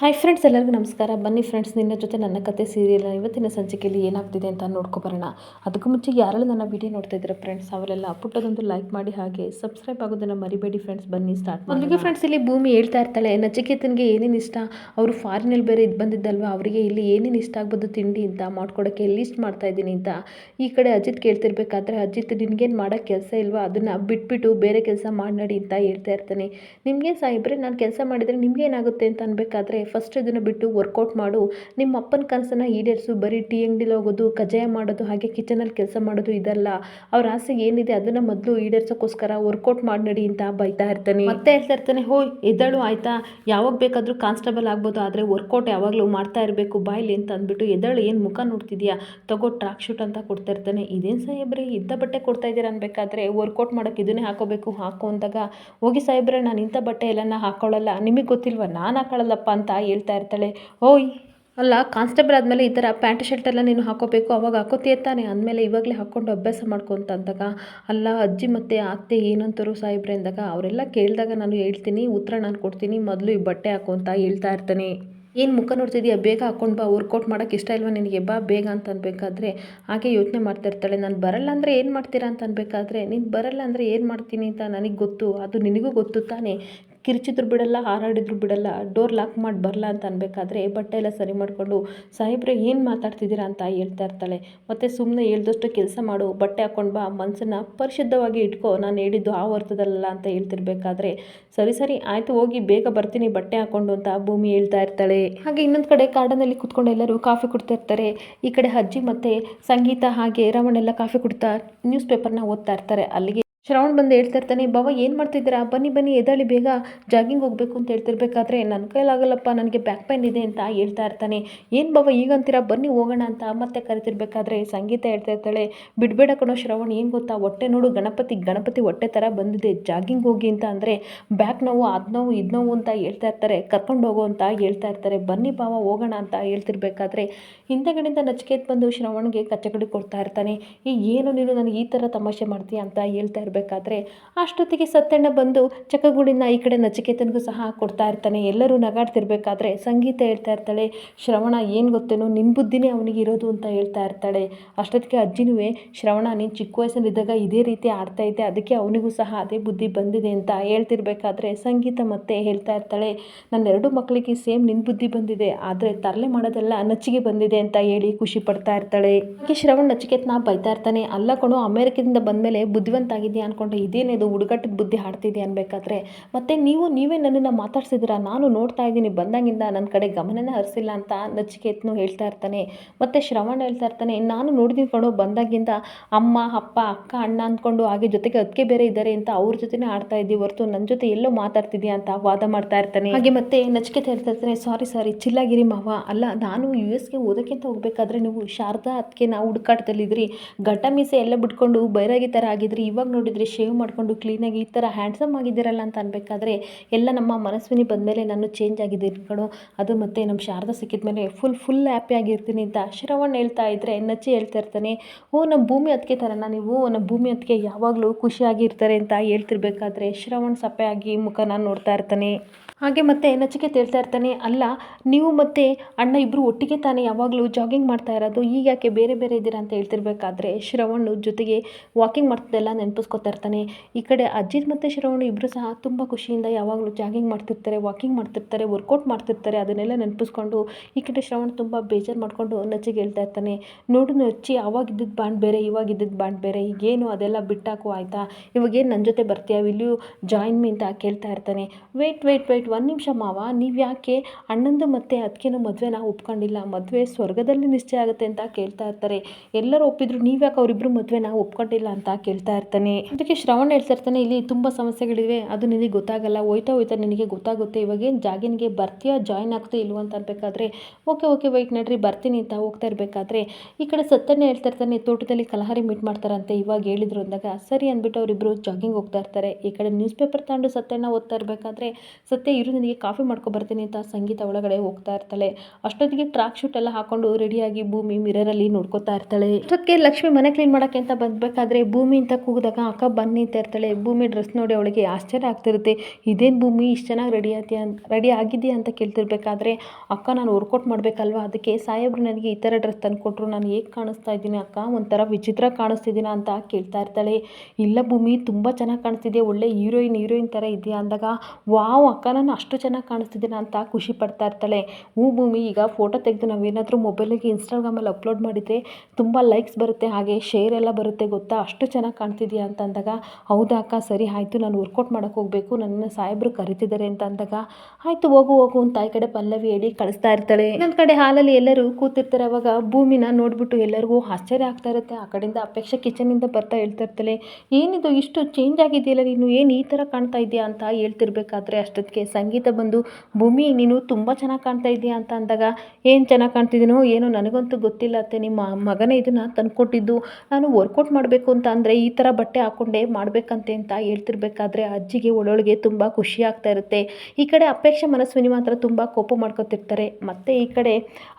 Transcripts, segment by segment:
Hi friends ಎಲ್ಲರಿಗೂ ನಮಸ್ಕಾರ. ಬನ್ನಿ ಫ್ರೆಂಡ್ಸ್ ನಿನ್ನ ಜೊತೆ ನನ್ನ ಕತೆ ಸೀರಿಯಲ್ ಇವತ್ತಿನ ಸಂಚಿಕೆಯಲ್ಲಿ ಏನಾಗ್ತಿದೆ ಅಂತ ನೋಡ್ಕೊಬರೋಣ ಅದಕ್ಕೂ ಮುಂಚೆ ಯಾರೆಲ್ಲ ನನ್ನ ವಿಡಿಯೋ ನೋಡ್ತಾ ಇದ್ದಾರೆ ಫ್ರೆಂಡ್ಸ್ ಅವರೆಲ್ಲ ಪುಟ್ಟದೊಂದು ಲೈಕ್ ಮಾಡಿ ಹಾಗೆ ಸಬ್ಸ್ಕ್ರೈಬ್ ಆಗೋದನ್ನು ಮರಿಬೇಡಿ ಫ್ರೆಂಡ್ಸ್ ಬನ್ನಿ ಸ್ಟಾರ್ಟ್ ಮೊದಲಿಗೆ ಫ್ರೆಂಡ್ಸ್ ಇಲ್ಲಿ ಭೂಮಿ ಹೇಳ್ತಾ ಇರ್ತಾಳೆ, ನಚಿಕೇತನಿಗೆ ಏನೇನು ಇಷ್ಟ? ಅವರು ಫಾರಿನಲ್ಲಿ ಬೇರೆ ಇದು ಬಂದಿದ್ದಲ್ವ? ಅವರಿಗೆ ಇಲ್ಲಿ ಏನೇನು ಇಷ್ಟ ಆಗ್ಬೋದು ತಿಂಡಿ ಅಂತ, ಮಾಡ್ಕೊಡೋಕ್ಕೆ ಲಿಸ್ಟ್ ಮಾಡ್ತಾ ಇದ್ದೀನಿ ಅಂತ? ಈ ಕಡೆ ಅಜಿತ್ ಕೇಳ್ತಿರ್ಬೇಕಾದ್ರೆ, ಅಜಿತ್, ನಿನ್ಗೇನು ಮಾಡೋ ಕೆಲಸ ಇಲ್ವಾ? ಅದನ್ನು ಬಿಟ್ಬಿಟ್ಟು ಬೇರೆ ಕೆಲಸ ಮಾಡಿ ಅಂತ ಹೇಳ್ತಾ ಇರ್ತಾನೆ. ನಿಮಗೆ ಸಾಯಿಬ್ರೆ ನಾನು ಕೆಲಸ ಮಾಡಿದರೆ ನಿಮಗೇನಾಗುತ್ತೆ ಅಂತ ಅನ್ಬೇಕಾದ್ರೆ ಫಸ್ಟ್ ಇದನ್ನು ಬಿಟ್ಟು ವರ್ಕೌಟ್ ಮಾಡು. ನಿಮ್ಮ ಅಪ್ಪನ ಕನಸನ್ನು ಈಡೇರಿಸು. ಬರೀ ಟೀ ಅಂಗಡಿಲಿ ಹೋಗೋದು ಕಜಾಯ ಮಾಡೋದು, ಹಾಗೆ ಕಿಚನಲ್ಲಿ ಕೆಲಸ ಮಾಡೋದು ಇದಲ್ಲ. ಅವ್ರ ಆಸೆ ಏನಿದೆ ಅದನ್ನು ಮೊದಲು ಈಡೇರ್ಸೋಕ್ಕೋಸ್ಕರ ವರ್ಕೌಟ್ ಮಾಡಿ ನಡಿ ಅಂತ ಬೈತಾ ಇರ್ತಾನೆ. ಮತ್ತೆ ಹೇಳ್ತಾ ಇರ್ತಾನೆ ಹೋಯ್ ಎದ್ದಳು, ಆಯ್ತಾ? ಯಾವಾಗ ಬೇಕಾದರೂ ಕಾನ್ಸ್ಟೇಬಲ್ ಆಗ್ಬೋದು, ಆದರೆ ವರ್ಕೌಟ್ ಯಾವಾಗಲೂ ಮಾಡ್ತಾ ಇರಬೇಕು. ಬಾಯ್ಲಿ ಅಂತ ಅಂದ್ಬಿಟ್ಟು ಎದ್ದಳು, ಏನು ಮುಖ ನೋಡ್ತಿದ್ಯಾ? ತಗೋ ಟ್ರಾಕ್ ಶೂಟ್ ಅಂತ ಕೊಡ್ತಾ ಇರ್ತಾನೆ. ಇದೇನು ಸಾಹೇಬ್ರೆ? ಇದ್ದ ಬಟ್ಟೆ ಕೊಡ್ತಾ ಇದ್ದೀರಾ ಅನ್ಬೇಕಾದ್ರೆ ವರ್ಕೌಟ್ ಮಾಡೋಕ್ಕೆ ಇದನ್ನೇ ಹಾಕೋಬೇಕು. ಹಾಕೋ ಅಂದಾಗ, ಹೋಗಿ ಸಾಹೇಬ್ರೆ, ನಾನು ಇಂಥ ಬಟ್ಟೆ ಎಲ್ಲನ ಹಾಕೊಳ್ಳಲ್ಲ. ನಿಮಗೆ ಗೊತ್ತಿಲ್ವಾ? ನಾನು ಹಾಕೊಳ್ಳಲ್ಲಪ್ಪ ಅಂತ ಹೇಳ್ತಾ ಇರ್ತಾಳೆ, ಓಯ್! ಅಲ್ಲ, ಕಾನ್ಸ್ಟೇಬಲ್ ಆದಮೇಲೆ ಈ ಥರ ಪ್ಯಾಂಟ್ ಶರ್ಟೆಲ್ಲ ನೀನು ಹಾಕೋಬೇಕು, ಅವಾಗ ಹಾಕೋತೀಯ ತಾನೆ? ಅಂದಮೇಲೆ ಇವಾಗಲೇ ಹಾಕ್ಕೊಂಡು ಅಭ್ಯಾಸ ಮಾಡ್ಕೊಂತ ಅಂದಾಗ, ಅಲ್ಲ, ಅಜ್ಜಿ ಮತ್ತು ಅತ್ತೆ ಏನಂತಾರೋ ಸಾಹೇಬ್ರೆ ಅಂದಾಗ, ಅವರೆಲ್ಲ ಕೇಳಿದಾಗ ನಾನು ಹೇಳ್ತೀನಿ, ಉತ್ತರ ನಾನು ಕೊಡ್ತೀನಿ, ಮೊದಲು ಈ ಬಟ್ಟೆ ಹಾಕು ಅಂತ ಹೇಳ್ತಾ ಇರ್ತಾನೆ. ಏನು ಮುಖ ನೋಡ್ತಿದ್ದೀಯ ಬೇಗ ಹಾಕ್ಕೊಂಡು ಬಾ ವರ್ಕೌಟ್ ಮಾಡೋಕ್ಕೆ ಇಷ್ಟ ಇಲ್ವಾ ನಿನಗೆ? ಬಾ, ಬೇಗ ಅಂತ ಅನ್ಬೇಕಾದ್ರೆ, ಹಾಗೆ ಯೋಚನೆ ಮಾಡ್ತಾ ಇರ್ತಾಳೆ. ನಾನು ಬರಲ್ಲ ಅಂದರೆ ಏನು ಮಾಡ್ತೀರಾ ಅಂತ ಅನ್ಬೇಕಾದ್ರೆ, ನೀನು ಬರಲ್ಲ ಅಂದರೆ ಏನು ಮಾಡ್ತೀನಿ ಅಂತ ನನಗೆ ಗೊತ್ತು, ಅದು ನಿನಗೂ ಗೊತ್ತು ತಾನೇ. ಕಿರ್ಚಿದ್ರು ಬಿಡಲ್ಲ, ಹಾರಾಡಿದ್ರು ಬಿಡಲ್ಲ, ಡೋರ್ ಲಾಕ್ ಮಾಡಿ ಬರಲ್ಲ ಅಂತ ಅನ್ಬೇಕಾದ್ರೆ ಬಟ್ಟೆ ಎಲ್ಲ ಸರಿ ಮಾಡಿಕೊಂಡು, ಸಾಹೇಬ್ರೆ, ಏನು ಮಾತಾಡ್ತಿದ್ದೀರಾ? ಅಂತ ಹೇಳ್ತಾ ಇರ್ತಾಳೆ. ಮತ್ತು ಸುಮ್ಮನೆ ಹೇಳ್ದಷ್ಟು ಕೆಲಸ ಮಾಡು, ಬಟ್ಟೆ ಹಾಕ್ಕೊಂಡು ಬಾ ಮನಸ್ಸನ್ನು ಪರಿಶುದ್ಧವಾಗಿ ಇಟ್ಕೋ, ನಾನು ಹೇಳಿದ್ದು ಆ ಅರ್ಥದಲ್ಲ ಅಂತ ಹೇಳ್ತಿರ್ಬೇಕಾದ್ರೆ, ಸರಿ ಸರಿ, ಆಯಿತು, ಹೋಗಿ, ಬೇಗ ಬರ್ತೀನಿ, ಬಟ್ಟೆ ಹಾಕ್ಕೊಂಡು ಅಂತ ಭೂಮಿ ಹೇಳ್ತಾ ಇರ್ತಾಳೆ. ಹಾಗೆ ಇನ್ನೊಂದು ಕಡೆ ಕಾಡನಲ್ಲಿ ಕುತ್ಕೊಂಡು ಎಲ್ಲರೂ ಕಾಫಿ ಕುಡ್ತಾ ಇರ್ತಾರೆ. ಈ ಕಡೆ ಅಜ್ಜಿ ಮತ್ತು ಸಂಗೀತ ಹಾಗೆ ರಮಣೆಲ್ಲ ಕಾಫಿ ಕುಡ್ತಾ ನ್ಯೂಸ್ ಪೇಪರ್ನ ಓದ್ತಾ ಇರ್ತಾರೆ. ಅಲ್ಲಿಗೆ ಶ್ರವಣ್ ಬಂದು ಹೇಳ್ತಾ ಇರ್ತಾನೆ, ಬಾವ, ಏನು ಮಾಡ್ತಿದ್ದೀರಾ? ಬನ್ನಿ ಬನ್ನಿ ಎದಾಳಿ ಬೇಗ ಜಾಗಿಂಗ್ ಹೋಗಬೇಕು ಅಂತ ಹೇಳ್ತಿರ್ಬೇಕಾದ್ರೆ ನನ್ನ ಕೈಲಾಗಲ್ಲಪ್ಪ, ನನಗೆ ಬ್ಯಾಕ್ ಪೈನ್ ಇದೆ ಅಂತ ಹೇಳ್ತಾ ಇರ್ತಾನೆ. ಏನು ಬಾವ ಈಗಂತೀರಾ ಬನ್ನಿ, ಹೋಗೋಣ ಅಂತ ಮತ್ತೆ ಕರಿತಿರ್ಬೇಕಾದ್ರೆ ಸಂಗೀತ ಹೇಳ್ತಾ ಇರ್ತಾಳೆ. ಬಿಡಬೇಡ ಕಣೋ ಶ್ರವಣ್, ಏನು ಗೊತ್ತಾ? ಹೊಟ್ಟೆ ನೋಡು, ಗಣಪತಿ ಗಣಪತಿ ಹೊಟ್ಟೆ ಥರ ಬಂದಿದೆ. ಜಾಗಿಂಗ್ ಹೋಗಿ ಅಂತ ಅಂದರೆ ಬ್ಯಾಕ್ ನೋವು, ಅದು ನೋವು, ಇದು ನೋವು ಅಂತ ಹೇಳ್ತಾ ಇರ್ತಾರೆ. ಕರ್ಕೊಂಡು ಹೋಗು ಅಂತ ಹೇಳ್ತಾ ಇರ್ತಾರೆ. ಬನ್ನಿ ಬಾವ, ಹೋಗೋಣ ಅಂತ ಹೇಳ್ತಿರ್ಬೇಕಾದ್ರೆ ಹಿಂದೆಗಡೆಯಿಂದ ನಚಿಕೇತ್ ಬಂದು ಶ್ರವಣ್ಗೆ ಕಚ್ಚಗಡಿ ಕೊಡ್ತಾ ಇರ್ತಾನೆ. ಈ ಏನು ನೀನು ನನಗೆ ಈ ಥರ ತಮಾಷೆ ಮಾಡ್ತೀಯ ಅಂತ ಹೇಳ್ತಾ ಇರಬೇಕಾದ್ರೆ ಅಷ್ಟೊತ್ತಿಗೆ ಸತ್ಯಣ್ಣ ಬಂದು ಚಕಗುಳಿನ ಈ ಕಡೆ ನಚಿಕೇತನಿಗೂ ಸಹ ಕೊಡ್ತಾ ಇರ್ತಾನೆ. ಎಲ್ಲರೂ ನಗಾಡ್ತಿರ್ಬೇಕಾದ್ರೆ ಸಂಗೀತ ಹೇಳ್ತಾ ಇರ್ತಾಳೆ. ಶ್ರವಣ ಏನು ಗೊತ್ತೇನೋ ನಿನ್ನ ಬುದ್ಧಿನೇ ಅವನಿಗೆ ಇರೋದು ಅಂತ ಹೇಳ್ತಾ ಇರ್ತಾಳೆ. ಅಷ್ಟೊತ್ತಿಗೆ ಅಜ್ಜಿನೂ ಶ್ರವಣ, ನೀನು ಚಿಕ್ಕ ವಯಸ್ಸಲ್ಲಿದ್ದಾಗ ಇದೇ ರೀತಿ ಆಡ್ತಾ ಇದ್ದೆ. ಅದಕ್ಕೆ ಅವನಿಗೂ ಸಹ ಅದೇ ಬುದ್ಧಿ ಬಂದಿದೆ ಅಂತ ಹೇಳ್ತಿರ್ಬೇಕಾದ್ರೆ ಸಂಗೀತ ಮತ್ತೆ ಹೇಳ್ತಾ ಇರ್ತಾಳೆ. ನನ್ನ ಎರಡು ಮಕ್ಕಳಿಗೆ ಸೇಮ್ ನಿನ್ನ ಬುದ್ಧಿ ಬಂದಿದೆ. ಆದರೆ ತರಲೆ ಮಾಡೋದೆಲ್ಲ ನಚ್ಚಿಗೆ ಬಂದಿದೆ ಅಂತ ಹೇಳಿ ಖುಷಿ ಪಡ್ತಾ ಇರ್ತಾಳೆ. ಶ್ರವಣ್ ನಚಿಕೇತ್ನ ಬೈತಾ ಇರ್ತಾನೆ. ಅಲ್ಲ ಕಣೋ, ಅಮೇರಿಕದಿಂದ ಬಂದಮೇಲೆ ಬುದ್ಧಿವಂತ ಆಗಿದೆಯಾ ಅನ್ಕೊಂಡೆ ಇದೇನಿದು ಹುಡುಗಟ್ಟಿಗೆ ಬುದ್ಧಿ ಆಡ್ತಿದ್ದೆ ಅನ್ಬೇಕಾದ್ರೆ? ಮತ್ತೆ ನೀವು, ನೀವೇ ನನ್ನನ್ನು ಮಾತಾಡ್ಸಿದ್ದೀರಾ? ನಾನು ನೋಡ್ತಾ ಇದ್ದೀನಿ, ಬಂದಾಗಿಂದ ನನ್ನ ಕಡೆ ಗಮನನೇ ಹರಿಸಿಲ್ಲ ಅಂತ ನಚಿಕೇತ್ನು ಹೇಳ್ತಾ ಇರ್ತಾನೆ. ಮತ್ತೆ ಶ್ರವಣ ಹೇಳ್ತಾ ಇರ್ತಾನೆ, ನಾನು ನೋಡಿದ್ದೀನಿ ಕಣೋ, ಬಂದಾಗಿಂದ ಅಮ್ಮ, ಅಪ್ಪ, ಅಕ್ಕ, ಅಣ್ಣ ಅಂದ್ಕೊಂಡು ಹಾಗೆ ಜೊತೆಗೆ ಅದಕ್ಕೆ ಬೇರೆ ಇದ್ದಾರೆ ಅಂತ ಅವ್ರ ಜೊತೆನೇ ಆಡ್ತಾ ಇದ್ದೀವಿ ಹೊರತು ನನ್ನ ಜೊತೆ ಎಲ್ಲೋ ಮಾತಾಡ್ತಿದ್ಯಾ ಅಂತ ವಾದ ಮಾಡ್ತಾ ಇರ್ತಾನೆ. ಹಾಗೆ ಮತ್ತೆ ನಚಿಕೇತ ಹೇಳ್ತಾ ಇರ್ತಾನೆ, ಸಾರಿ ಸಾರಿ, ಚಿಲ್ಲಾಗಿರಿ ಮಾವ. ಅಲ್ಲ, ನಾನು ಯು ಎಸ್ಗೆ ಓದೋಕ್ಕಿಂತ ಹೋಗ್ಬೇಕಾದ್ರೆ ನೀವು ಶಾರದಾ ಅದಕ್ಕೆ ನಾವು ಹುಡುಕಾಟದಲ್ಲಿದ್ರಿ ಗಡ್ಡ ಮೀಸೆ ಎಲ್ಲ ಬಿಟ್ಕೊಂಡು ಬೈರಾಗಿ ಥರ ಆಗಿದ್ರಿ. ಇವಾಗ ನೋಡಿದ್ರೆ ಶೇವ್ ಮಾಡಿಕೊಂಡು ಕ್ಲೀನಾಗಿ ಈ ಥರ ಹ್ಯಾಂಡ್ಸಮ್ ಆಗಿದ್ದೀರಲ್ಲ ಅಂತ ಅನ್ಬೇಕಾದ್ರೆ ಎಲ್ಲ ನಮ್ಮ ಮನಸ್ವಿನಿ ಬಂದಮೇಲೆ ನಾನು ಚೇಂಜ್ ಆಗಿದ್ದೀನಿ ಕಣೋ. ಅದು ಮತ್ತು ನಮ್ಮ ಶಾರದಾ ಸಿಕ್ಕಿದ ಮೇಲೆ ಫುಲ್ ಫುಲ್ ಹ್ಯಾಪಿ ಆಗಿರ್ತೀನಿ ಅಂತ ಶ್ರವಣ್ ಹೇಳ್ತಾ ಇದ್ದರೆ ನಚ್ಚಿ ಹೇಳ್ತಾ ಇರ್ತಾನೆ. ಓ ನಮ್ಮ ಭೂಮಿ ಅದಕ್ಕೆ ಥರನ ನೀವು? ನಮ್ಮ ಭೂಮಿ ಅದಕ್ಕೆ ಯಾವಾಗಲೂ ಖುಷಿಯಾಗಿರ್ತಾರೆ ಅಂತ ಹೇಳ್ತಿರ್ಬೇಕಾದ್ರೆ ಶ್ರವಣ್ ಸಪ್ಪೆ ಆಗಿ ನಾನು ನೋಡ್ತಾ ಇರ್ತಾನೆ. ಹಾಗೆ ಮತ್ತೆ ನಚಿಕೇತ್ ಹೇಳ್ತಾ ಇರ್ತಾನೆ. ಅಲ್ಲ, ನೀವು ಮತ್ತು ಅಣ್ಣ ಇಬ್ಬರು ಒಟ್ಟಿಗೆ ತಾನೇ ಯಾವಾಗಲೂ ಜಾಗಿಂಗ್ ಮಾಡ್ತಾ ಇರೋದು? ಈಗ ಯಾಕೆ ಬೇರೆ ಬೇರೆ ಇದ್ದೀರಾ ಅಂತ ಹೇಳ್ತಿರ್ಬೇಕಾದ್ರೆ ಶ್ರವಣ್ ಜೊತೆಗೆ ವಾಕಿಂಗ್ ಮಾಡ್ತಿದ್ದೆಲ್ಲ ನೆನಪಿಸ್ಕೊತಾ ಇರ್ತಾನೆ. ಈ ಕಡೆ ಅಜಿತ್ ಮತ್ತು ಶ್ರವಣ್ ಇಬ್ಬರು ಸಹ ತುಂಬ ಖುಷಿಯಿಂದ ಯಾವಾಗಲೂ ಜಾಗಿಂಗ್ ಮಾಡ್ತಿರ್ತಾರೆ ವಾಕಿಂಗ್ ಮಾಡ್ತಿರ್ತಾರೆ ವರ್ಕೌಟ್ ಮಾಡ್ತಿರ್ತಾರೆ, ಅದನ್ನೆಲ್ಲ ನೆನಪಿಸ್ಕೊಂಡು ಈ ಕಡೆ ಶ್ರವಣ್ ತುಂಬ ಬೇಜಾರು ಮಾಡಿಕೊಂಡು ನಚ್ಚಿಗೆ ಹೇಳ್ತಾ ಇರ್ತಾನೆ. ನೋಡು ನಚ್ಚಿ ಅವಾಗಿದ್ದಿದ್ದು ಬಾಂಡ್ ಬೇರೆ ಇವಾಗಿದ್ದಿದ್ದು ಬಾಂಡ್ ಬೇರೆ, ಈಗೇನು ಅದೆಲ್ಲ ಬಿಟ್ಟಾಕು ಆಯಿತಾ? ಇವಾಗೇನು ನನ್ನ ಜೊತೆ ಬರ್ತೀಯ? ವಿಲ್ಯೂ ಜಾಯಿನ್ ಮೀ ಅಂತ ಕೇಳ್ತಾ ಇರ್ತಾನೆ. ವೆಯ್ಟ್ ವೆಯ್ಟ್ ವೆಯ್ಟ್ ಒಂದು ನಿಮಿಷ ಮಾವ, ನೀವು ಯಾಕೆ ಅಣ್ಣಂದು ಮತ್ತು ಅದಕ್ಕೇನೋ ಮದುವೆನ ಒಪ್ಕೊಂಡಿಲ್ಲ? ಮದುವೆ ಸ್ವರ್ಗದಲ್ಲಿ ನಿಶ್ಚಯ ಆಗುತ್ತೆ ಅಂತ ಕೇಳ್ತಾ ಇರ್ತಾರೆ. ಎಲ್ಲರೂ ಒಪ್ಪಿದ್ರು ನೀವು ಯಾಕೆ ಅವರಿಬ್ಬರು ಮದುವೆನ ಒಪ್ಕೊಂಡಿಲ್ಲ ಅಂತ ಕೇಳ್ತಾ ಇರ್ತಾನೆ. ಅದಕ್ಕೆ ಶ್ರವಣ್ ಹೇಳ್ತಾ ಇರ್ತಾನೆ, ಇಲ್ಲಿ ತುಂಬ ಸಮಸ್ಯೆಗಳಿವೆ, ಅದು ನಿನಗೆ ಗೊತ್ತಾಗಲ್ಲ, ಹೋಯ್ತಾ ಹೋಯ್ತಾ ನಿನಗೆ ಗೊತ್ತಾಗುತ್ತೆ ಇವಾಗೇನು ಜಾಗಿನ್ಗೆ ಬರ್ತೀಯಾ, ಜಾಯ್ನ್ ಆಗ್ತಾ ಇಲ್ವ ಅಂತ ಅನ್ಬೇಕಾದ್ರೆ, ಓಕೆ ಓಕೆ, ವೈಟ್ ನಡ್ರಿ, ಬರ್ತೀನಿ ಅಂತ ಹೋಗ್ತಾ ಇರಬೇಕಾದ್ರೆ, ಈ ಕಡೆ ಸತ್ಯನೇ ಹೇಳ್ತಾ ಇರ್ತಾನೆ, ತೋಟದಲ್ಲಿ ಕಲಹಾರಿ ಮೀಟ್ ಮಾಡ್ತಾರಂತೆ, ಇವಾಗ ಹೇಳಿದ್ರು ಅಂದಾಗ, ಸರಿ ಅಂದ್ಬಿಟ್ಟು ಅವರಿಬ್ಬರು ಜಾಗಿಂಗ್ ಹೋಗ್ತಾ ಇರ್ತಾರೆ. ಈ ಕಡೆ ನ್ಯೂಸ್ ಪೇಪರ್ ತಗೊಂಡು ಸತ್ಯನ ಓದ್ತಾ ಇರಬೇಕಾದ್ರೆ, ಸತ್ಯ ಇರು, ನನಗೆ ಕಾಫಿ ಮಾಡ್ಕೊ ಬರ್ತೀನಿ ಅಂತ ಸಂಗೀತ ಒಳಗಡೆ ಹೋಗ್ತಾ ಇರ್ತಾಳೆ. ಅಷ್ಟೊತ್ತಿಗೆ ಟ್ರ್ಯಾಕ್ ಶೂಟ್ ಎಲ್ಲ ಹಾಕೊಂಡು ರೆಡಿಯಾಗಿ ಭೂಮಿ ಮಿರರಲ್ಲಿ ನೋಡ್ಕೋತಾ ಇರ್ತಾಳೆ. ಅಷ್ಟೊತ್ತಿಗೆ ಲಕ್ಷ್ಮಿ ಮನೆ ಕ್ಲೀನ್ ಮಾಡಕ್ಕೆ ಅಂತ ಬಂದಬೇಕಾದ್ರೆ ಭೂಮಿ ಅಂತ ಕೂಗಿದಾಗ ಅಕ್ಕ ಬಂದು ನಿಂತ ಇರ್ತಾಳೆ. ಭೂಮಿ ಡ್ರೆಸ್ ನೋಡಿ ಅವಳಿಗೆ ಆಶ್ಚರ್ಯ ಆಗ್ತಿರುತ್ತೆ. ಇದೇನು ಭೂಮಿ? ಇಷ್ಟು ಚೆನ್ನಾಗಿ ರೆಡಿ ಆತೀಯ ಅಂತ ರೆಡಿ ಆಗಿದೆಯಾ ಅಂತ ಕೇಳ್ತಿರ್ಬೇಕಾದ್ರೆ, ಅಕ್ಕ, ನಾನು ವರ್ಕೌಟ್ ಮಾಡಬೇಕಲ್ವಾ? ಅದಕ್ಕೆ ಸಾಹೇಬ್ರು ನನಗೆ ಈ ಥರ ಡ್ರೆಸ್ ತಂದುಕೊಟ್ರು. ನಾನು ಹೇಗೆ ಕಾಣಿಸ್ತಾ ಇದ್ದೀನಿ ಅಕ್ಕ? ಒಂಥರ ವಿಚಿತ್ರ ಕಾಣಿಸ್ತಿದ್ದೀನ ಅಂತ ಕೇಳ್ತಾ ಇರ್ತಾಳೆ. ಇಲ್ಲ ಭೂಮಿ, ತುಂಬ ಚೆನ್ನಾಗಿ ಕಾಣಿಸ್ತಿದೆ ಒಳ್ಳೆ ಹೀರೋಯಿನ್ ಹೀರೋಯಿನ್ ಥರ ಇದೆಯಾ? ಅಂದಾಗ, ವಾವ್ ಅಕ್ಕ ಅಷ್ಟು ಚೆನ್ನಾಗಿ ಕಾಣಿಸ್ತಿದ್ದೀನ ಅಂತ ಖುಷಿ ಪಡ್ತಾ ಇರ್ತಾಳೆ. ಹ್ಞೂ ಭೂಮಿ, ಈಗ ಫೋಟೋ ತೆಗೆದು ನಾವೇನಾದರೂ ಮೊಬೈಲಿಗೆ ಇನ್ಸ್ಟಾಗ್ರಾಮಲ್ಲಿ ಅಪ್ಲೋಡ್ ಮಾಡಿದರೆ ತುಂಬ ಲೈಕ್ಸ್ ಬರುತ್ತೆ, ಹಾಗೆ ಶೇರ್ ಎಲ್ಲ ಬರುತ್ತೆ ಗೊತ್ತಾ? ಅಷ್ಟು ಚೆನ್ನಾಗಿ ಕಾಣ್ತಿದ್ಯಾ ಅಂತ ಅಂದಾಗ, ಹೌದಾ ಅಕ್ಕ, ಸರಿ ಆಯಿತು, ನಾನು ವರ್ಕೌಟ್ ಮಾಡೋಕೆ ಹೋಗಬೇಕು, ನನ್ನ ಸಾಹೇಬರು ಕರಿತಿದ್ದಾರೆ ಅಂತ ಅಂದಾಗ, ಆಯಿತು, ಹೋಗು ಹೋಗು ಅಂತ ತಾಯಿ ಕಡೆ ಪಲ್ಲವಿ ಹೇಳಿ ಕಳಿಸ್ತಾ ಇರ್ತಾಳೆ. ಇನ್ನೊಂದು ಕಡೆ ಹಾಲಲ್ಲಿ ಎಲ್ಲರೂ ಕೂತಿರ್ತಾರೆ, ಅವಾಗ ಭೂಮಿನ ನೋಡಿಬಿಟ್ಟು ಎಲ್ಲರಿಗೂ ಆಶ್ಚರ್ಯ ಆಗ್ತಾ ಇರುತ್ತೆ. ಆ ಕಡೆಯಿಂದ ಅಪೇಕ್ಷೆ ಕಿಚನಿಂದ ಬರ್ತಾ ಹೇಳ್ತಾ ಇರ್ತಾಳೆ. ಏನಿದು, ಇಷ್ಟು ಚೇಂಜ್ ಆಗಿದೆಯಲ್ಲ, ನೀನು ಏನು ಈ ಥರ ಕಾಣ್ತಾ ಇದೆಯಾ ಅಂತ ಹೇಳ್ತಿರ್ಬೇಕಾದ್ರೆ ಅಷ್ಟೊತ್ತಿಗೆ ಸಂಗೀತ ಬಂದು, ಭೂಮಿ, ನೀನು ತುಂಬ ಚೆನ್ನಾಗಿ ಕಾಣ್ತಾ ಇದೆಯಾ ಅಂತ ಅಂದಾಗ, ಏನು ಚೆನ್ನಾಗಿ ಕಾಣ್ತಿದ್ದೀನೋ ಏನೋ ನನಗಂತೂ ಗೊತ್ತಿಲ್ಲ ಅತ್ತೆ, ನಿಮ್ಮ ಮಗನೇ ಇದನ್ನು ತಂದುಕೊಟ್ಟಿದ್ದು. ನಾನು ವರ್ಕೌಟ್ ಮಾಡಬೇಕು ಅಂತ ಅಂದರೆ ಈ ಥರ ಬಟ್ಟೆ ಹಾಕ್ಕೊಂಡೇ ಮಾಡಬೇಕಂತೆ ಅಂತ ಹೇಳ್ತಿರ್ಬೇಕಾದ್ರೆ ಅಜ್ಜಿಗೆ ಒಳೊಳಗೆ ತುಂಬ ಖುಷಿ ಆಗ್ತಾ ಇರುತ್ತೆ. ಈ ಕಡೆ ಅಪೇಕ್ಷೆ ಮನಸ್ವಿನಿ ಮಾತ್ರ ತುಂಬ ಕೋಪ ಮಾಡ್ಕೊತಿರ್ತಾರೆ. ಮತ್ತು ಈ ಕಡೆ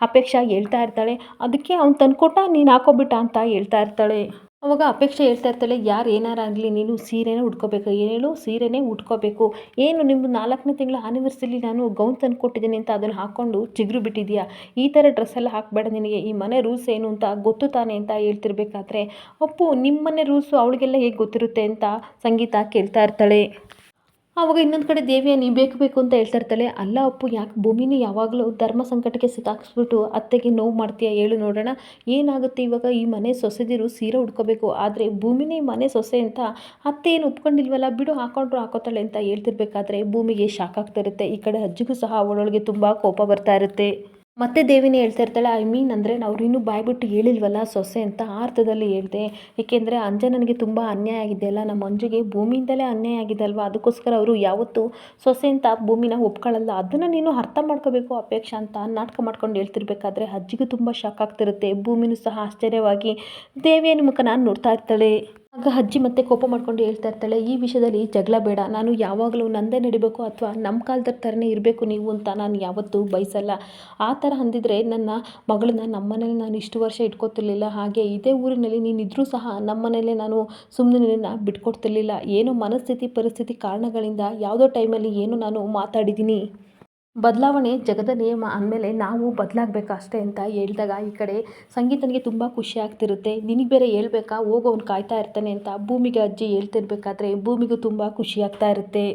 ಅಪೇಕ್ಷೆ ಹೇಳ್ತಾ ಇರ್ತಾಳೆ, ಅದಕ್ಕೆ ಅವ್ನು ತಂದುಕೊಟ್ಟ, ನೀನು ಹಾಕೋಬಿಟ್ಟ ಅಂತ ಹೇಳ್ತಾ ಇರ್ತಾಳೆ. ಅವಾಗ ಅಪೇಕ್ಷೆ ಹೇಳ್ತಾ ಇರ್ತಾಳೆ, ಯಾರು ಏನಾರಾಗಲಿ ನೀನು ಸೀರೆನೇ ಉಟ್ಕೋಬೇಕು, ಏನೇಳು ಸೀರೆನೇ ಉಟ್ಕೋಬೇಕು. ಏನು ನಿಮ್ಮದು ನಾಲ್ಕನೇ ತಿಂಗಳ ಆನಿವರ್ಸರಿಲಿ ನಾನು ಗೌನ್ ತಂದು ಕೊಟ್ಟಿದ್ದೀನಿ ಅಂತ ಅದನ್ನು ಹಾಕ್ಕೊಂಡು ಚಿಗುರು ಬಿಟ್ಟಿದೆಯಾ ಈ ಥರ ಡ್ರೆಸ್ ಎಲ್ಲ ಹಾಕಬೇಡ ನಿನಗೆ, ಈ ಮನೆ ರೂಲ್ಸ್ ಏನು ಅಂತ ಗೊತ್ತು ತಾನೆ ಅಂತ ಹೇಳ್ತಿರ್ಬೇಕಾದ್ರೆ, ಅಪ್ಪು ನಿಮ್ಮ ಮನೆ ರೂಲ್ಸು ಅವಳಿಗೆಲ್ಲ ಹೇಗೆ ಗೊತ್ತಿರುತ್ತೆ ಅಂತ ಸಂಗೀತ ಕೇಳ್ತಾ ಇರ್ತಾಳೆ. ಆವಾಗ ಇನ್ನೊಂದು ಕಡೆ ದೇವಿಯ, ನೀ ಬೇಕು ಬೇಕು ಅಂತ ಹೇಳ್ತಾ ಇರ್ತಾಳೆ. ಅಲ್ಲ ಅಪ್ಪು, ಯಾಕೆ ಭೂಮಿನಿ ಯಾವಾಗಲೂ ಧರ್ಮ ಸಂಕಟಕ್ಕೆ ಸಿಕ್ಕಾಕ್ಸ್ಬಿಟ್ಟು ಅತ್ತೆಗೆ ನೋವು ಮಾಡ್ತೀಯ ಹೇಳು ನೋಡೋಣ. ಏನಾಗುತ್ತೆ ಇವಾಗ? ಈ ಮನೆ ಸೊಸೆದಿರು ಸೀರೆ ಉಡ್ಕೋಬೇಕು. ಆದರೆ ಭೂಮಿನೇ ಈ ಮನೆ ಸೊಸೆ ಅಂತ ಅತ್ತೆ ಏನು ಒಪ್ಕೊಂಡಿಲ್ವಲ್ಲ? ಬಿಡು, ಹಾಕೊಂಡ್ರು ಹಾಕೋತಾಳೆ ಅಂತ ಹೇಳ್ತಿರ್ಬೇಕಾದ್ರೆ ಭೂಮಿಗೆ ಶಾಕ್ ಆಗ್ತಾ ಇರುತ್ತೆ. ಈ ಕಡೆ ಅಜ್ಜಿಗೂ ಸಹ ಅವಳೊಳಗೆ ತುಂಬ ಕೋಪ ಬರ್ತಾ ಇರುತ್ತೆ. ಮತ್ತೆ ದೇವಿನೇ ಹೇಳ್ತಾ ಇರ್ತಾಳೆ ಐ ಮೀನ್ ಅಂದರೆ ನಾವು ಇನ್ನೂ ಬಾಯ್ಬಿಟ್ಟು ಹೇಳಿಲ್ವಲ್ಲ ಸೊಸೆ ಅಂತ ಅರ್ಥದಲ್ಲಿ ಹೇಳಿದೆ. ಏಕೆಂದರೆ ಅಂಜನನಿಗೆ ತುಂಬ ಅನ್ಯಾಯ ಆಗಿದೆಯಲ್ಲ ನಮ್ಮ ಮಂಜುಗೆ ಭೂಮಿಯಿಂದಲೇ ಅನ್ಯಾಯ ಆಗಿದೆ ಅಲ್ವಾ? ಅದಕ್ಕೋಸ್ಕರ ಅವರು ಯಾವತ್ತೂ ಸೊಸೆ ಅಂತ ಭೂಮಿನ ಒಪ್ಕೊಳ್ಳಲ್ಲ ಅದನ್ನು ನೀನು ಅರ್ಥ ಮಾಡ್ಕೋಬೇಕು ಅಪೇಕ್ಷೆ ಅಂತ ನಾಟಕ ಮಾಡ್ಕೊಂಡು ಹೇಳ್ತಿರ್ಬೇಕಾದ್ರೆ ಅಜ್ಜಿಗೂ ತುಂಬ ಶಾಕ್ ಆಗ್ತಿರುತ್ತೆ. ಭೂಮಿನೂ ಸಹ ಆಶ್ಚರ್ಯವಾಗಿ ದೇವಿಯ ನಾನು ನೋಡ್ತಾ ಇರ್ತಾಳೆ. ಆಗ ಅಜ್ಜಿ ಮತ್ತೆ ಕೋಪ ಮಾಡ್ಕೊಂಡು ಹೇಳ್ತಾ ಇರ್ತಾಳೆ, ಈ ವಿಷಯದಲ್ಲಿ ಜಗಳ ಬೇಡ. ನಾನು ಯಾವಾಗಲೂ ನಂದೇ ನಡಿಬೇಕು ಅಥವಾ ನಮ್ಮ ಕಾಲದ ಥರನೇ ಇರಬೇಕು ನೀವು ಅಂತ ನಾನು ಯಾವತ್ತೂ ಬಯಸಲ್ಲ. ಆ ಥರ ಅಂದಿದ್ರೆ ನನ್ನ ಮಗಳನ್ನ ನಮ್ಮ ಮನೇಲಿ ನಾನು ಇಷ್ಟು ವರ್ಷ ಇಟ್ಕೋತಿರ್ಲಿಲ್ಲ. ಹಾಗೆ ಇದೇ ಊರಿನಲ್ಲಿ ನೀನಿದ್ರೂ ಸಹ ನಮ್ಮ ಮನೇಲೆ ನಾನು ಸುಮ್ಮನೆ ನಿನ್ನ ಬಿಟ್ಕೊಡ್ತಿರ್ಲಿಲ್ಲ. ಏನೋ ಮನಸ್ಥಿತಿ, ಪರಿಸ್ಥಿತಿ ಕಾರಣಗಳಿಂದ ಯಾವುದೋ ಟೈಮಲ್ಲಿ ಏನು ನಾನು ಮಾತಾಡಿದ್ದೀನಿ. ಬದಲಾವಣೆ ಜಗದ ನಿಯಮ ಅಂದಮೇಲೆ ನಾವು ಬದಲಾಗಬೇಕು ಅಷ್ಟೇ ಅಂತ ಹೇಳಿದಾಗ ಈ ಕಡೆ ಸಂಗೀತನಿಗೆ ತುಂಬ ಖುಷಿ ಆಗ್ತಿರುತ್ತೆ. ನಿನಗೆ ಬೇರೆ ಹೇಳ್ಬೇಕಾ? ಹೋಗು, ಅವ್ನು ಕಾಯ್ತಾ ಇರ್ತಾನೆ ಅಂತ ಭೂಮಿಗೆ ಅಜ್ಜಿ ಹೇಳ್ತಿರ್ಬೇಕಾದ್ರೆ ಭೂಮಿಗೂ ತುಂಬ ಖುಷಿ ಆಗ್ತಾ ಇರುತ್ತೆ.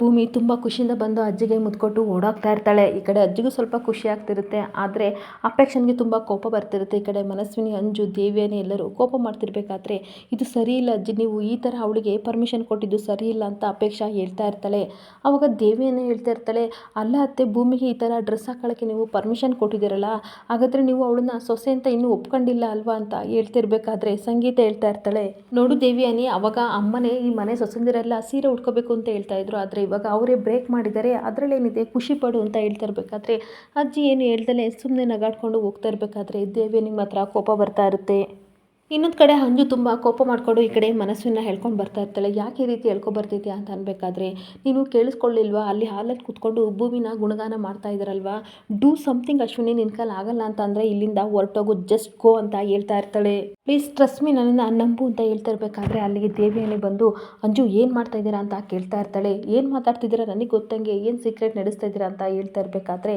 ಭೂಮಿ ತುಂಬ ಖುಷಿಯಿಂದ ಬಂದು ಅಜ್ಜಿಗೆ ಮುದ್ಕೊಟ್ಟು ಓಡೋಗ್ತಾ ಇರ್ತಾಳೆ. ಈ ಕಡೆ ಅಜ್ಜಿಗೂ ಸ್ವಲ್ಪ ಖುಷಿ ಆಗ್ತಿರುತ್ತೆ. ಆದರೆ ಅಪೇಕ್ಷನ್ಗೆ ತುಂಬ ಕೋಪ ಬರ್ತಿರುತ್ತೆ. ಈ ಕಡೆ ಮನಸ್ವಿನಿ, ಅಂಜು, ದೇವಿಯನೇ ಎಲ್ಲರೂ ಕೋಪ ಮಾಡ್ತಿರ್ಬೇಕಾದ್ರೆ ಇದು ಸರಿ ಇಲ್ಲ ಅಜ್ಜಿ, ನೀವು ಈ ಥರ ಅವಳಿಗೆ ಪರ್ಮಿಷನ್ ಕೊಟ್ಟಿದ್ದು ಸರಿ ಇಲ್ಲ ಅಂತ ಅಪೇಕ್ಷಾ ಹೇಳ್ತಾ ಇರ್ತಾಳೆ. ಆವಾಗ ದೇವಿಯನ್ನೇ ಹೇಳ್ತಾ ಇರ್ತಾಳೆ, ಅಲ್ಲ ಅತ್ತೆ, ಭೂಮಿಗೆ ಈ ಥರ ಡ್ರೆಸ್ ಹಾಕೊಳ್ಳೋಕ್ಕೆ ನೀವು ಪರ್ಮಿಷನ್ ಕೊಟ್ಟಿದ್ದೀರಲ್ಲ, ಹಾಗಾದರೆ ನೀವು ಅವಳನ್ನ ಸೊಸೆ ಅಂತ ಇನ್ನೂ ಒಪ್ಕೊಂಡಿಲ್ಲ ಅಲ್ವಾ? ಅಂತ ಹೇಳ್ತಿರ್ಬೇಕಾದ್ರೆ ಸಂಗೀತ ಹೇಳ್ತಾ ಇರ್ತಾಳೆ. ನೋಡು ದೇವಿಯಾನಿ, ಅವಾಗ ಅಮ್ಮನೇ ಈ ಮನೆ ಸೊಸೆಂದಿರೆಲ್ಲ ಸೀರೆ ಉಟ್ಕೋಬೇಕು ಅಂತ ಹೇಳ್ತಾ ಇದ್ರು. ಆದರೆ ಇವಾಗ ಅವರೇ ಬ್ರೇಕ್ ಮಾಡಿದ್ದಾರೆ, ಅದರಲ್ಲೇನಿದೆ? ಖುಷಿ ಪಡು ಅಂತ ಹೇಳ್ತಾ ಇರಬೇಕಾದ್ರೆ, ಅಜ್ಜಿ ಏನು ಹೇಳ್ದಲೇ ಸುಮ್ಮನೆ ನಗಾಡ್ಕೊಂಡು ಹೋಗ್ತಾ ಇರಬೇಕಾದ್ರೆ ದೇವಿಯನಿಗೆ ಮಾತ್ರ ಕೋಪ ಬರ್ತಾ ಇರುತ್ತೆ. ಇನ್ನೊಂದು ಕಡೆ ಅಂಜು ತುಂಬ ಕೋಪ ಮಾಡಿಕೊಂಡು ಈ ಕಡೆ ಮನಸ್ಸನ್ನು ಹೇಳ್ಕೊಂಡು ಬರ್ತಾ ಇರ್ತಾಳೆ. ಯಾಕೆ ಈ ರೀತಿ ಹೇಳ್ಕೊ ಬರ್ತಿದ್ಯಾ ಅಂತ ಅನ್ಬೇಕಾದ್ರೆ, ನೀನು ಕೇಳಿಸ್ಕೊಳ್ಳಿಲ್ವಾ? ಅಲ್ಲಿ ಹಾಲಲ್ಲಿ ಕೂತ್ಕೊಂಡು ಭೂಮಿನ ಗುಣಗಾನ ಮಾಡ್ತಾ ಇದ್ದಾರಲ್ವಾ ಡೂ ಸಮಥಿಂಗ್ ಅಶ್ವಿನಿ ನಿನ್ನ ಕಾಲ ಆಗಲ್ಲ ಅಂತ ಅಂದರೆ ಇಲ್ಲಿಂದ ಹೊರಟೋಗು ಜಸ್ಟ್ ಗೋ ಅಂತ ಹೇಳ್ತಾ ಇರ್ತಾಳೆ. ಪ್ಲೀಸ್ ಟ್ರಸ್ಟ್ ಮೀ ನನ್ನನ್ನು ನಂಬು ಅಂತ ಹೇಳ್ತಾ ಇರಬೇಕಾದ್ರೆ ಅಲ್ಲಿಗೆ ದೇವಿಯಲ್ಲಿ ಬಂದು, ಅಂಜು ಏನು ಮಾಡ್ತಾ ಇದ್ದೀರಾ ಅಂತ ಕೇಳ್ತಾ ಇರ್ತಾಳೆ. ಏನು ಮಾತಾಡ್ತಿದ್ದೀರಾ? ನನಗೆ ಗೊತ್ತಂಗೆ ಏನು ಸೀಕ್ರೆಟ್ ನಡೆಸ್ತಾ ಇದ್ದೀರಾ ಅಂತ ಹೇಳ್ತಾ ಇರಬೇಕಾದ್ರೆ,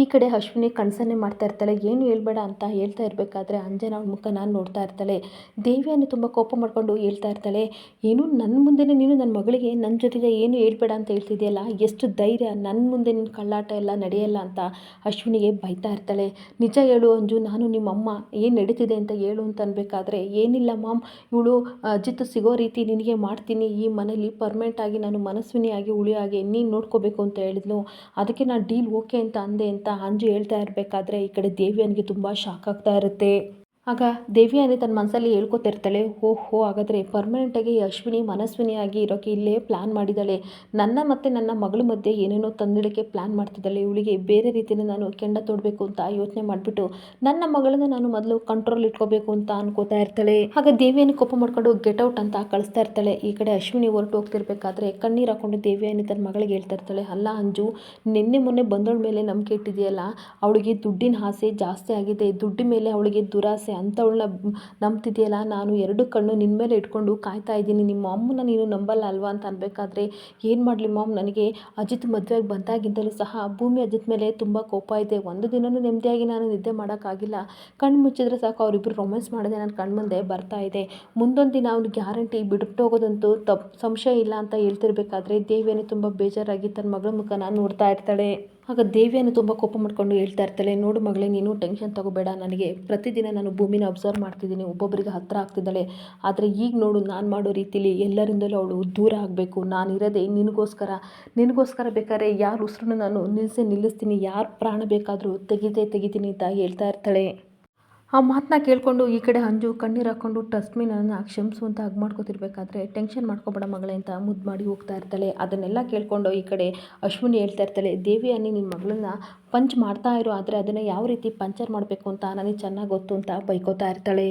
ಈ ಕಡೆ ಅಶ್ವಿನಿ ಕಣ್ಸನ್ನೇ ಮಾಡ್ತಾ ಇರ್ತಾಳೆ. ಏನು ಹೇಳ್ಬೇಡ ಅಂತ ಹೇಳ್ತಾ ಇರಬೇಕಾದ್ರೆ ಅಂಜನ ಮುಖ ನಾನು ನೋಡ್ತಾ ಇರ್ತಾಳೆ. ದೇವಿಯನ್ನು ತುಂಬ ಕೋಪ ಮಾಡಿಕೊಂಡು ಹೇಳ್ತಾ ಇರ್ತಾಳೆ, ಏನು ನನ್ನ ಮುಂದೆನೇ ನೀನು ನನ್ನ ಮಗಳಿಗೆ ನನ್ನ ಜೊತೆಗೆ ಏನು ಹೇಳ್ಬೇಡ ಅಂತ ಹೇಳ್ತಿದ್ಯಲ್ಲ? ಎಷ್ಟು ಧೈರ್ಯ ನನ್ನ ಮುಂದೆ ನಿನ್ನ ಕಳ್ಳಾಟ ಎಲ್ಲ ನಡೆಯಲ್ಲ ಅಂತ ಅಶ್ವಿನಿಗೆ ಬೈತಾ ಇರ್ತಾಳೆ. ನಿಜ ಹೇಳು ಅಂಜು, ನಾನು ನಿಮ್ಮಮ್ಮ ಏನು ನಡೀತಿದೆ ಅಂತ ಹೇಳು ಅಂತ ಅನ್ಬೇಕಾದ್ರೆ ಏನಿಲ್ಲ ಮಾಮ್. ಇವಳು ಅಜಿತ್ ಸಿಗೋ ರೀತಿ ನಿನಗೆ ಮಾಡ್ತೀನಿ. ಈ ಮನೇಲಿ ಪರ್ಮನೆಂಟಾಗಿ ನಾನು ಮನಸ್ವಿನಿಯಾಗಿ ಉಳಿಯಾಗಿ ನೀನು ನೋಡ್ಕೋಬೇಕು ಅಂತ ಹೇಳಿದ್ನು ಅದಕ್ಕೆ ನಾನು ಡೀಲ್ ಓಕೆ ಅಂತ ಅಂದೆ ಅಂತ ಅಂಜು ಹೇಳ್ತಾ ಇರಬೇಕಾದ್ರೆ ಈ ಕಡೆ ದೇವಿಯನಿಗೆ ತುಂಬ ಶಾಕ್ ಆಗ್ತಾ ಇರುತ್ತೆ. ಆಗ ದೇವಿಯಾನಿ ತನ್ನ ಮನಸ್ಸಲ್ಲಿ ಹೇಳ್ಕೊತಿರ್ತಾಳೆ, ಹೋ ಹೋ, ಹಾಗಾದರೆ ಪರ್ಮನೆಂಟಾಗಿ ಅಶ್ವಿನಿ ಮನಸ್ವಿನಿಯಾಗಿ ಇರೋಕ್ಕೆ ಇಲ್ಲೇ ಪ್ಲ್ಯಾನ್ ಮಾಡಿದ್ದಾಳೆ. ನನ್ನ ಮತ್ತು ನನ್ನ ಮಗಳ ಮಧ್ಯೆ ಏನೇನೋ ತಂದಿಡೋಕ್ಕೆ ಪ್ಲ್ಯಾನ್ ಮಾಡ್ತಿದ್ದಾಳೆ. ಇವಳಿಗೆ ಬೇರೆ ರೀತಿಯಲ್ಲಿ ನಾನು ಕೆಂಡ ತೋಡಬೇಕು ಅಂತ ಯೋಚನೆ ಮಾಡಿಬಿಟ್ಟು ನನ್ನ ಮಗಳನ್ನು ನಾನು ಮೊದಲು ಕಂಟ್ರೋಲ್ ಇಟ್ಕೋಬೇಕು ಅಂತ ಅನ್ಕೋತಾ ಇರ್ತಾಳೆ. ಆಗ ದೇವಿಯನ್ನು ಕೋಪ ಮಾಡ್ಕೊಂಡು ಗೆಟ್ ಔಟ್ ಅಂತ ಕಳಿಸ್ತಾ ಇರ್ತಾಳೆ. ಈ ಕಡೆ ಅಶ್ವಿನಿ ಹೊರಟು ಹೋಗ್ತಿರ್ಬೇಕಾದ್ರೆ ಕಣ್ಣೀರು ಹಾಕೊಂಡು ದೇವಿಯಾನಿ ತನ್ನ ಮಗಳಿಗೆ ಹೇಳ್ತಾ ಇರ್ತಾಳೆ, ಅಲ್ಲ ಅಂಜು, ನಿನ್ನೆ ಮೊನ್ನೆ ಬಂದವಳ ಮೇಲೆ ನಂಬಿಕೆ ಇಟ್ಟಿದೆಯಲ್ಲ ಅವಳಿಗೆ ದುಡ್ಡಿನ ಆಸೆ ಜಾಸ್ತಿ ಆಗಿದೆ. ದುಡ್ಡಿನ ಮೇಲೆ ಅವಳಿಗೆ ದುರಾಸೆ ಅಂಥವಳನ್ನ ನಂಬ್ತಿದೆಯಲ್ಲ? ನಾನು ಎರಡು ಕಣ್ಣು ನಿನ್ನ ಮೇಲೆ ಇಟ್ಕೊಂಡು ಕಾಯ್ತಾ ಇದ್ದೀನಿ. ನಿಮ್ಮ ಅಮ್ಮನ ನೀನು ನಂಬಲ್ಲ ಅಲ್ವಾ ಅಂತ ಅನ್ಬೇಕಾದ್ರೆ ಏನು ಮಾಡಲಿ ಮಾಮ್? ನನಗೆ ಅಜಿತ್ ಮದುವೆಗೆ ಬಂದಾಗಿಂದಲೂ ಸಹ ಭೂಮಿ ಅಜಿತ್ ಮೇಲೆ ತುಂಬ ಕೋಪ ಇದೆ. ಒಂದು ದಿನವೂ ನೆಮ್ಮದಿಯಾಗಿ ನಾನು ನಿದ್ದೆ ಮಾಡೋಕ್ಕಾಗಿಲ್ಲ. ಕಣ್ಣು ಮುಚ್ಚಿದ್ರೆ ಸಾಕು ಅವರಿಬ್ಬರು ರೊಮ್ಯಾನ್ಸ್ ಮಾಡಿದೆ ನನ್ನ ಕಣ್ಮುಂದೆ ಬರ್ತಾ ಇದೆ. ಮುಂದೊಂದು ದಿನ ಅವ್ನಿಗೆ ಗ್ಯಾರಂಟಿ ಬಿಟ್ಟು ಹೋಗೋದಂತೂ ತಪ್ಪು ಸಂಶಯ ಇಲ್ಲ ಅಂತ ಹೇಳ್ತಿರ್ಬೇಕಾದ್ರೆ ದೇವಿಯನ್ನು ತುಂಬ ಬೇಜಾರಾಗಿ ತನ್ನ ಮಗಳ ಮುಖನ ನೋಡ್ತಾ ಇರ್ತಾಳೆ. ಆಗ ದೇವಿಯನ್ನು ತುಂಬ ಕೋಪ ಮಾಡಿಕೊಂಡು ಹೇಳ್ತಾ ಇರ್ತಾಳೆ, ನೋಡು ಮಗಳೇ, ನೀನು ಟೆನ್ಷನ್ ತಗೋಬೇಡ, ನನಗೆ ಪ್ರತಿದಿನ ನಾನು ಭೂಮಿನ ಅಬ್ಸರ್ವ್ ಮಾಡ್ತಿದ್ದೀನಿ ಒಬ್ಬೊಬ್ಬರಿಗೆ ಹತ್ತಿರ ಆಗ್ತಿದ್ದಾಳೆ. ಆದರೆ ಈಗ ನೋಡು, ನಾನು ಮಾಡೋ ರೀತಿಲಿ ಎಲ್ಲರಿಂದಲೂ ಅವಳು ದೂರ ಆಗಬೇಕು. ನಾನು ಇರೋದೇ ನಿನಗೋಸ್ಕರ. ನಿನಗೋಸ್ಕರ ಬೇಕಾದ್ರೆ ಯಾರು ಉಸಿರನ್ನು ನಾನು ನಿಲ್ಲಿಸಿ ನಿಲ್ಲಿಸ್ತೀನಿ, ಯಾರು ಪ್ರಾಣ ಬೇಕಾದರೂ ತೆಗೀತೇ ತೆಗಿತೀನಿ ಅಂತ ಹೇಳ್ತಾ ಇರ್ತಾಳೆ. ಆ ಮಾತನ್ನ ಕೇಳಿಕೊಂಡು ಈ ಕಡೆ ಅಂಜು ಕಣ್ಣೀರು ಹಾಕ್ಕೊಂಡು ಡಸ್ಟ್ಬಿನನ್ನು ಕ್ಷಮಿಸು ಅಂತ ಹಗ್ ಮಾಡ್ಕೊತಿರ್ಬೇಕಾದ್ರೆ ಟೆನ್ಷನ್ ಮಾಡ್ಕೊಬೇಡ ಮಗಳೇ ಅಂತ ಮುದ್ದು ಮಾಡಿ ಹೋಗ್ತಾ ಇರ್ತಾಳೆ. ಅದನ್ನೆಲ್ಲ ಕೇಳಿಕೊಂಡು ಈ ಕಡೆ ಅಶ್ವಿನಿ ಹೇಳ್ತಾ ಇರ್ತಾಳೆ, ದೇವಿ ಅನ್ನಿ ನಿನ್ನ ಮಗಳನ್ನ ಪಂಚ್ ಮಾಡ್ತಾ ಇರೋ, ಆದರೆ ಅದನ್ನು ಯಾವ ರೀತಿ ಪಂಚರ್ ಮಾಡಬೇಕು ಅಂತ ನನಗೆ ಚೆನ್ನಾಗಿ ಗೊತ್ತು ಅಂತ ಬೈಕೋತಾ ಇರ್ತಾಳೆ.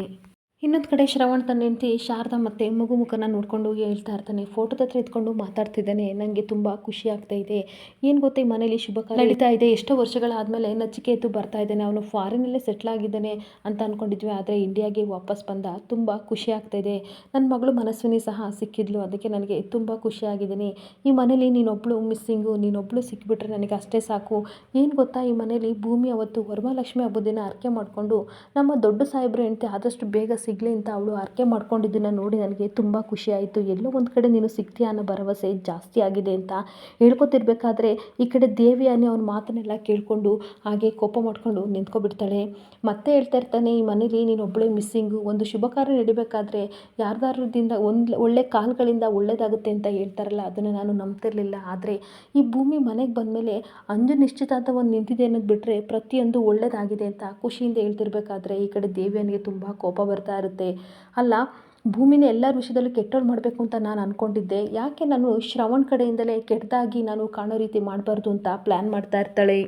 ಇನ್ನೊಂದು ಕಡೆ ಶ್ರವಣ್ ತನ್ನ ಹೆಂಡತಿ ಶಾರದಾ ಮತ್ತು ಮಗು ಮುಖನ ನೋಡ್ಕೊಂಡು ಹೇಳ್ತಾ ಇರ್ತಾನೆ. ಫೋಟೋದ ಹತ್ರ ಇದ್ಕೊಂಡು ಮಾತಾಡ್ತಿದ್ದಾನೆ. ನನಗೆ ತುಂಬ ಖುಷಿ ಆಗ್ತಾ ಇದೆ. ಏನು ಗೊತ್ತಾ ಮನೇಲಿ ಶುಭ ನಡೀತಾ ಇದೆ. ಎಷ್ಟೋ ವರ್ಷಗಳಾದಮೇಲೆ ನಚಿಕೇತು ಬರ್ತಾ ಇದ್ದಾನೆ. ಅವನು ಫಾರಿನಲ್ಲೇ ಸೆಟ್ಲ್ ಆಗಿದ್ದಾನೆ ಅಂತ ಅಂದ್ಕೊಂಡಿದ್ವಿ ಆದರೆ ಇಂಡಿಯಾಗೆ ವಾಪಸ್ ಬಂದ ತುಂಬ ಖುಷಿ ಆಗ್ತಾ ಇದೆ. ನನ್ನ ಮಗಳು ಮನಸ್ವಿನಿ ಸಹ ಸಿಕ್ಕಿದ್ಲು. ಅದಕ್ಕೆ ನನಗೆ ತುಂಬ ಖುಷಿಯಾಗಿದ್ದೀನಿ ಈ ಮನೇಲಿ ನೀನೊಬ್ಬಳು ಮಿಸ್ಸಿಂಗು ನೀನೊಬ್ಬಳು ಸಿಕ್ಕಿಬಿಟ್ರೆ ನನಗೆ ಅಷ್ಟೇ ಸಾಕು. ಏನು ಗೊತ್ತಾ? ಈ ಮನೇಲಿ ಭೂಮಿ ಅವತ್ತು ವರಮಹಾಲಕ್ಷ್ಮಿ ಹಬ್ಬದ ದಿನ ಅರ್ಕೆ ಮಾಡಿಕೊಂಡು ನಮ್ಮ ದೊಡ್ಡ ಸಾಹೇಬ್ರ ಹೆಂಡತಿ ಆದಷ್ಟು ಬೇಗ ಸಿಗಲಿ ಅಂತ ಅವಳು ಆರ್ಕೆ ಮಾಡ್ಕೊಂಡಿದ್ದನ್ನು ನೋಡಿ ನನಗೆ ತುಂಬ ಖುಷಿ ಆಯಿತು. ಎಲ್ಲೋ ಒಂದು ಕಡೆ ನೀನು ಸಿಗ್ತೀಯ ಅನ್ನೋ ಭರವಸೆ ಜಾಸ್ತಿ ಆಗಿದೆ ಅಂತ ಹೇಳ್ಕೊತಿರ್ಬೇಕಾದ್ರೆ ಈ ಕಡೆ ದೇವಿ ಅವ್ನ ಅವನ ಮಾತನ್ನೆಲ್ಲ ಕೇಳಿಕೊಂಡು ಹಾಗೆ ಕೋಪ ಮಾಡಿಕೊಂಡು ನಿಂತ್ಕೊಬಿಡ್ತಾಳೆ. ಮತ್ತೆ ಹೇಳ್ತಾ ಇರ್ತಾನೆ, ಈ ಮನೇಲಿ ನೀನು ಒಬ್ಬಳೇ ಮಿಸ್ಸಿಂಗು ಒಂದು ಶುಭ ಕಾರ್ಯ ನಡಿಬೇಕಾದ್ರೆ ಯಾರ್ದಾರದಿಂದ ಒಂದು ಒಳ್ಳೆ ಕಾಲುಗಳಿಂದ ಒಳ್ಳೇದಾಗುತ್ತೆ ಅಂತ ಹೇಳ್ತಾರಲ್ಲ, ಅದನ್ನು ನಾನು ನಂಬ್ತಿರಲಿಲ್ಲ. ಆದರೆ ಈ ಭೂಮಿ ಮನೆಗೆ ಬಂದಮೇಲೆ ಅಂಜು ನಿಶ್ಚಿತಾರ್ಥ ಒಂದು ನಿಂತಿದೆ ಅನ್ನೋದು ಬಿಟ್ಟರೆ ಪ್ರತಿಯೊಂದು ಒಳ್ಳೇದಾಗಿದೆ ಅಂತ ಖುಷಿಯಿಂದ ಹೇಳ್ತಿರ್ಬೇಕಾದ್ರೆ ಈ ಕಡೆ ದೇವಿಯನಿಗೆ ತುಂಬ ಕೋಪ ಬರ್ತಾ ಇರುತ್ತೆ. ಅಲ್ಲ, ಭೂಮಿನ ಎಲ್ಲ ವಿಷಯದಲ್ಲೂ ಕೆಟ್ಟವ್ರು ಮಾಡಬೇಕು ಅಂತ ನಾನು ಅಂದ್ಕೊಂಡಿದ್ದೆ ಯಾಕೆ ನಾನು ಶ್ರವಣ್ ಕಡೆಯಿಂದಲೇ ಕೆಟ್ಟದಾಗಿ ನಾನು ಕಾಣೋ ರೀತಿ ಮಾಡಬಾರ್ದು ಅಂತ ಪ್ಲ್ಯಾನ್ ಮಾಡ್ತಾ ಇರ್ತಾಳೆ?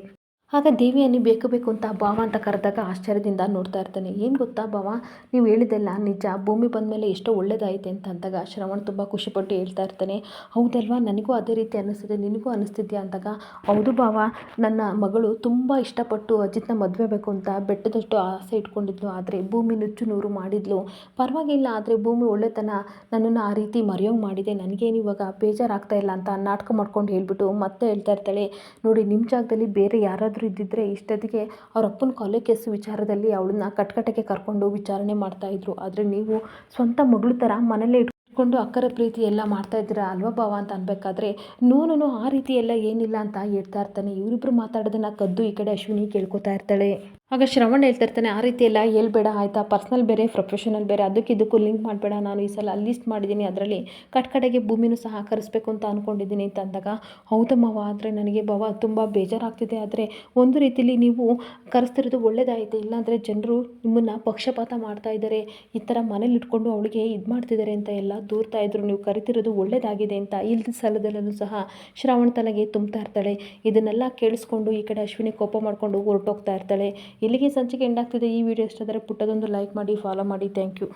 ಆಗ ದೇವಿಯನ್ನು ಬೇಕು ಬೇಕು ಅಂತ ಭಾವ ಅಂತ ಕರೆದಾಗ ಆಶ್ಚರ್ಯದಿಂದ ನೋಡ್ತಾ ಇರ್ತಾನೆ. ಏನು ಗೊತ್ತಾ ಭಾವ? ನೀವು ಹೇಳಿದ್ದೆಲ್ಲ ನಿಜ. ಭೂಮಿ ಬಂದಮೇಲೆ ಎಷ್ಟೋ ಒಳ್ಳೇದಾಯಿತೆ ಅಂತ ಅಂದಾಗ ಶ್ರವಣ್ ತುಂಬ ಖುಷಿಪಟ್ಟು ಹೇಳ್ತಾ ಇರ್ತಾನೆ. ಹೌದಲ್ವಾ? ನನಗೂ ಅದೇ ರೀತಿ ಅನ್ನಿಸ್ತಿದೆ ನಿನಗೂ ಅನ್ನಿಸ್ತಿದ್ಯಾ ಅಂದಾಗ, ಹೌದು ಭಾವ. ನನ್ನ ಮಗಳು ತುಂಬ ಇಷ್ಟಪಟ್ಟು ಅಜಿತ್ನ ಮದುವೆ ಬೇಕು ಅಂತ ಬೆಟ್ಟದಷ್ಟು ಆಸೆ ಇಟ್ಕೊಂಡಿದ್ಲು. ಆದರೆ ಭೂಮಿ ನುಚ್ಚು ನೂರು ಮಾಡಿದ್ಲು. ಪರವಾಗಿಲ್ಲ. ಆದರೆ ಭೂಮಿ ಒಳ್ಳೆತನ ನನ್ನನ್ನು ಆ ರೀತಿ ಮರೆಯೋಂಗೆ ಮಾಡಿದೆ. ನನಗೇನು ಇವಾಗ ಬೇಜಾರಾಗ್ತಾ ಇಲ್ಲ ಅಂತ ನಾಟಕ ಮಾಡ್ಕೊಂಡು ಹೇಳ್ಬಿಟ್ಟು ಮತ್ತೆ ಹೇಳ್ತಾ ಇರ್ತಾಳೆ. ನೋಡಿ ನಿಮ್ಮ ಜಾಗದಲ್ಲಿ ಬೇರೆ ಯಾರಾದರೂ ಇದ್ದಿದ್ದರೆ ಇಷ್ಟೊತ್ತಿಗೆ ಅವ್ರ ಅಪ್ಪನ ಕೊಲೆ ಕೇಸು ವಿಚಾರದಲ್ಲಿ ಅವಳನ್ನ ಕಟ್ಕಟಕ್ಕೆ ಕರ್ಕೊಂಡು ವಿಚಾರಣೆ ಮಾಡ್ತಾಯಿದ್ರು ಆದರೆ ನೀವು ಸ್ವಂತ ಮಗಳು ಥರ ಮನೇಲೇ ಇಟ್ಕೊಂಡು ಅಕ್ಕರ ಪ್ರೀತಿ ಎಲ್ಲ ಮಾಡ್ತಾ ಇದ್ದೀರಾ ಅಲ್ವಾ ಭಾವ ಅಂತ ಅನ್ಬೇಕಾದ್ರೆ ನೋನು ಆ ರೀತಿ ಎಲ್ಲ ಏನಿಲ್ಲ ಅಂತ ಹೇಳ್ತಾ ಇರ್ತಾನೆ. ಇವರಿಬ್ರು ಮಾತಾಡೋದನ್ನ ಕದ್ದು ಈ ಕಡೆ ಅಶ್ವಿನಿ ಕೇಳ್ಕೊತಾ ಇರ್ತಾಳೆ. ಆಗ ಶ್ರವಣ್ ಹೇಳ್ತಾ ಇರ್ತಾನೆ, ಆ ರೀತಿ ಎಲ್ಲ ಹೇಳ್ಬೇಡ, ಆಯಿತಾ? ಪರ್ಸ್ನಲ್ ಬೇರೆ ಪ್ರೊಫೆಷನಲ್ ಬೇರೆ, ಅದಕ್ಕೆ ಇದಕ್ಕೂ ಲಿಂಕ್ ಮಾಡಬೇಡ. ನಾನು ಈ ಸಲ ಲಿಸ್ಟ್ ಮಾಡಿದ್ದೀನಿ, ಅದರಲ್ಲಿ ಕಟ್ಕಡೆಗೆ ಭೂಮಿನೂ ಸಹ ಕರೆಸ್ಬೇಕು ಅಂತ ಅಂದ್ಕೊಂಡಿದ್ದೀನಿ ಅಂತ ಅಂದಾಗ ಹೌದಮ್ಮವ ಆದರೆ ನನಗೆ ಭವ ತುಂಬ ಬೇಜಾರಾಗ್ತಿದೆ. ಆದರೆ ಒಂದು ರೀತಿಯಲ್ಲಿ ನೀವು ಕರೆಸ್ತಿರೋದು ಒಳ್ಳೆಯದಾಯಿತು ಇಲ್ಲಾಂದರೆ ಜನರು ನಿಮ್ಮನ್ನು ಪಕ್ಷಪಾತ ಮಾಡ್ತಾ ಇದ್ದಾರೆ. ಈ ಥರ ಮನೇಲಿ ಇಟ್ಕೊಂಡು ಅವಳಿಗೆ ಇದು ಮಾಡ್ತಿದ್ದಾರೆ ಅಂತ ಎಲ್ಲ ದೂರ್ತಾ ಇದ್ರು. ನೀವು ಕರಿತಿರೋದು ಒಳ್ಳೆಯದಾಗಿದೆ ಅಂತ ಇಲ್ಲದ ಸಲದಲ್ಲೂ ಸಹ ಶ್ರಾವಣ ತಲೆಗೆ ತುಂಬ್ತಾ ಇರ್ತಾಳೆ. ಇದನ್ನೆಲ್ಲ ಕೇಳಿಸ್ಕೊಂಡು ಈ ಕಡೆ ಅಶ್ವಿನಿ ಕೋಪ ಮಾಡಿಕೊಂಡು ಹೊರಟೋಗ್ತಾ ಇರ್ತಾಳೆ. ಇಲ್ಲಿಗೆ ಸಂಚಿಕೆ ಎಂಡಾಗ್ತಿದೆ ಈ ವಿಡಿಯೋ ಇಷ್ಟ ಆದರೆ ಪುಟ್ಟದೊಂದು ಲೈಕ್ ಮಾಡಿ ಫಾಲೋ ಮಾಡಿ. Thank you